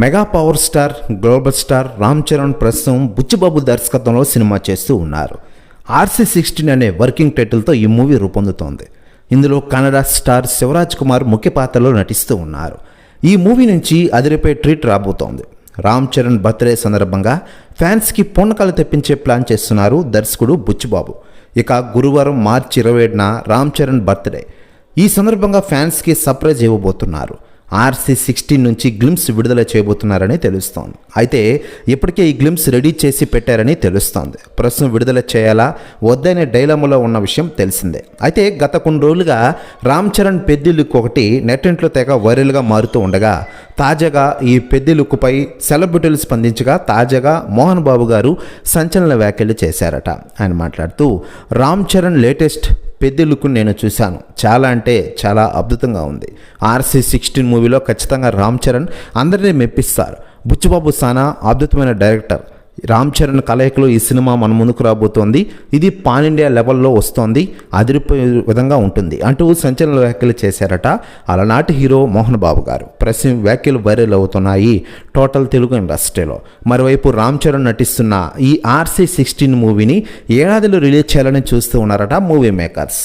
Mega power star global star Ram Charan ప్రస్తుతం బుచ్చిబాబు దర్శకత్వంలో cinema చేస్తూ ఉన్నారు. ఆర్సీ సిక్స్టీన్ అనే వర్కింగ్ టైటిల్తో ఈ మూవీ రూపొందుతోంది. ఇందులో కన్నడ స్టార్ శివరాజ్ కుమార్ ముఖ్య పాత్రలో నటిస్తూ ఉన్నారు. ఈ మూవీ నుంచి అదిరిపై ట్రీట్ రాబోతోంది. రామ్ చరణ్ బర్త్డే సందర్భంగా ఫ్యాన్స్కి పూనకాలు తెప్పించే ప్లాన్ చేస్తున్నారు దర్శకుడు బుచ్చిబాబు. ఇక గురువారం మార్చి ఇరవై ఏడున రామ్ చరణ్ బర్త్డే. ఈ సందర్భంగా ఫ్యాన్స్కి సర్ప్రైజ్ ఇవ్వబోతున్నారు. ఆర్సీ సిక్స్టీన్ నుంచి గ్లిమ్స్ విడుదల చేయబోతున్నారని తెలుస్తోంది. అయితే ఇప్పటికే ఈ గ్లిమ్స్ రెడీ చేసి పెట్టారని తెలుస్తోంది. ప్రస్తుతం విడుదల చేయాలా? వద్దనే డైలమలో ఉన్న విషయం తెలిసిందే. అయితే గత కొన్ని రోజులుగా రామ్ చరణ్ పెద్ది లుక్ ఒకటి నెట్టింట్లో తెగ వైరల్గా మారుతూ ఉండగా తాజాగా ఈ పెద్ది లుక్పై సెలబ్రిటీలు స్పందించగా తాజాగా మోహన్ బాబు గారు సంచలన వ్యాఖ్యలు చేశారట. ఆయన మాట్లాడుతూ రామ్ చరణ్ లేటెస్ట్ పెద్ద లుక్ నేను చూశాను. చాలా అంటే చాలా అద్భుతంగా ఉంది. ఆర్సీ సిక్స్టీన్ మూవీలో ఖచ్చితంగా రామ్ చరణ్ అందరినీ మెప్పిస్తారు. బుచ్చిబాబు సానా అద్భుతమైన డైరెక్టర్. రామ్ చరణ్ కలయికలో ఈ సినిమా మన ముందుకు రాబోతోంది. ఇది పాన్ ఇండియా లెవెల్లో వస్తోంది. అదిరిపోయే విధంగా ఉంటుంది అంటూ సంచలన వ్యాఖ్యలు చేశారట అలనాటి హీరో మోహన్ బాబు గారు. ప్రస్తుతం వ్యాఖ్యలు వైరల్ అవుతున్నాయి టోటల్ తెలుగు ఇండస్ట్రీలో. మరోవైపు రామ్ చరణ్ నటిస్తున్న ఈ ఆర్సీ సిక్స్టీన్ మూవీని ఏడాదిలో రిలీజ్ చేయాలని చూస్తూ ఉన్నారట మూవీ మేకర్స్.